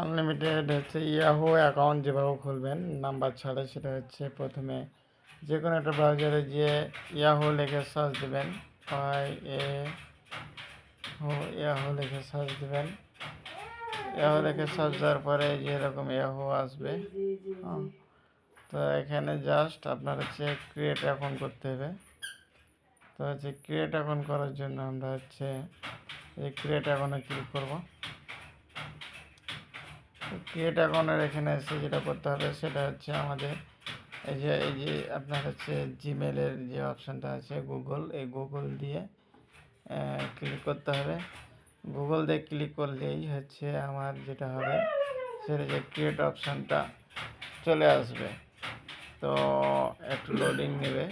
Unlimited হচ্ছে Yahoo account যেভাবে খুলবেন নাম্বার ছাড়া সেটা হচ্ছে প্রথমে যে কোনো একটা ব্রাউজারে গিয়ে ইয়াহু লিখে সার্চ দেবেন আই এ হো ইয়াহু লিখে সার্চ দেবেন। ইয়াহু লিখে সার্চ দেওয়ার পরে যে এরকম ইয়াহু আসবে হ্যাঁ। তো এখানে জাস্ট আপনার হচ্ছে ক্রিয়েট অ্যাকাউন্ট করতে হবে। তো হচ্ছে ক্রিয়েট অ্যাকাউন্ট করার জন্য আমরা হচ্ছে এই ক্রিয়েট অ্যাকাউন্টে ক্লিক করব। ক্রিয়েট অ্যাকাউন্টের এখানে এসে যেটা করতে হবে সেটা হচ্ছে আমাদের এই যে এই যে আপনার হচ্ছে জিমেলের যে অপশানটা আছে গুগল এই গুগল দিয়ে ক্লিক করতে হবে। গুগল দিয়ে ক্লিক করলেই হচ্ছে আমার যেটা হবে সেটা যে ক্রিয়েট অপশানটা চলে আসবে। তো একটু লোডিং নেবে।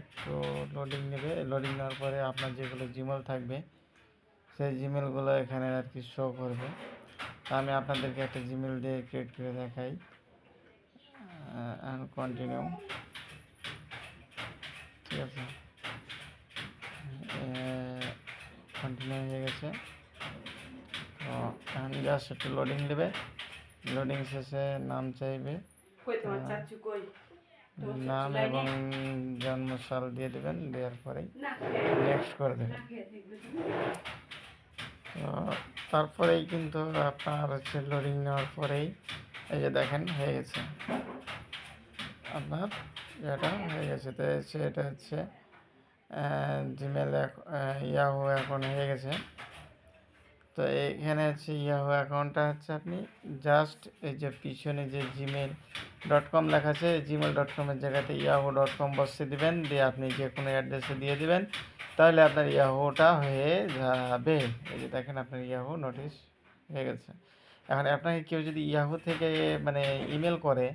একটু লোডিং নেবে। লোডিং নেওয়ার পরে আপনার যেগুলো জিমেল থাকবে, সেই জিমেলগুলো এখানে আর কি শো করবে। তা আমি আপনাদেরকে একটা জিমেল দিয়ে ক্রিয়েট করে দেখাই। কন্টিনিউ ঠিক আছে? কন্টিনিউ হয়ে গেছে। তো এখন জাস্ট একটু লোডিং নেবে লোডিং শেষে নাম চাইবে। নাম এবং জন্মসাল দিয়ে দেবেন দেওয়ার পরেই। নেক্সট করে দেবেন। তারপরেই কিন্তু আপনার হচ্ছে লোডিং নেওয়ার পরেই এই যে দেখেন, হয়ে গেছে। আপনার এটা হয়ে গেছে। তো এটা হচ্ছে জিমেল ইয়াহু অ্যাকাউন্ট হয়ে গেছে। তো এখানে হচ্ছে ইয়াহু অ্যাকাউন্টটা হচ্ছে আপনি জাস্ট এই যে পিছনে যে জিমেল ডট কম লেখা আছে জিমেল ডট কমের জায়গাতে ইয়াহু ডট কম বসে দেবেন। দিয়ে আপনি যে কোনো অ্যাড্রেসে দিয়ে দিবেন। তাহলে আপনার ইয়াহুটা হয়ে যাবে। এই যে দেখেন আপনার ইয়াহু নোটিশ হয়ে গেছে। এখন আপনাকে কেউ যদি ইয়াহু থেকে মানে ইমেল করে,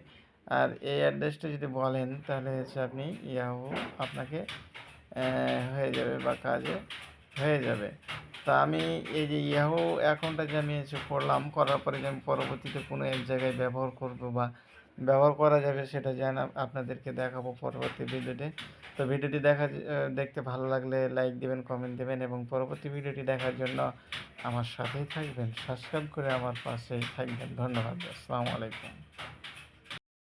আর এই অ্যাড্রেসটা যদি বলেন, তাহলে হচ্ছে আপনি ইয়াহু আপনাকে হয়ে যাবে বা কাজে হয়ে যাবে। তা আমি এই যে ইয়াহু অ্যাকাউন্টটা যে আমি করলাম, করার পরে যে আমি পরবর্তীতে কোনো এক জায়গায় ব্যবহার করব বা ব্যবহার করা যাবে সেটা জান আপনাদেরকে দেখাবো পরবর্তী ভিডিওতে। তো ভিডিওটি দেখা দেখতে ভালো লাগলে লাইক দেবেন কমেন্ট দেবেন এবং পরবর্তী ভিডিওটি দেখার জন্য আমার সাথেই থাকবেন। সাবস্ক্রাইব করে আমার পাশেই থাকবেন। ধন্যবাদ। আসসালামু আলাইকুম।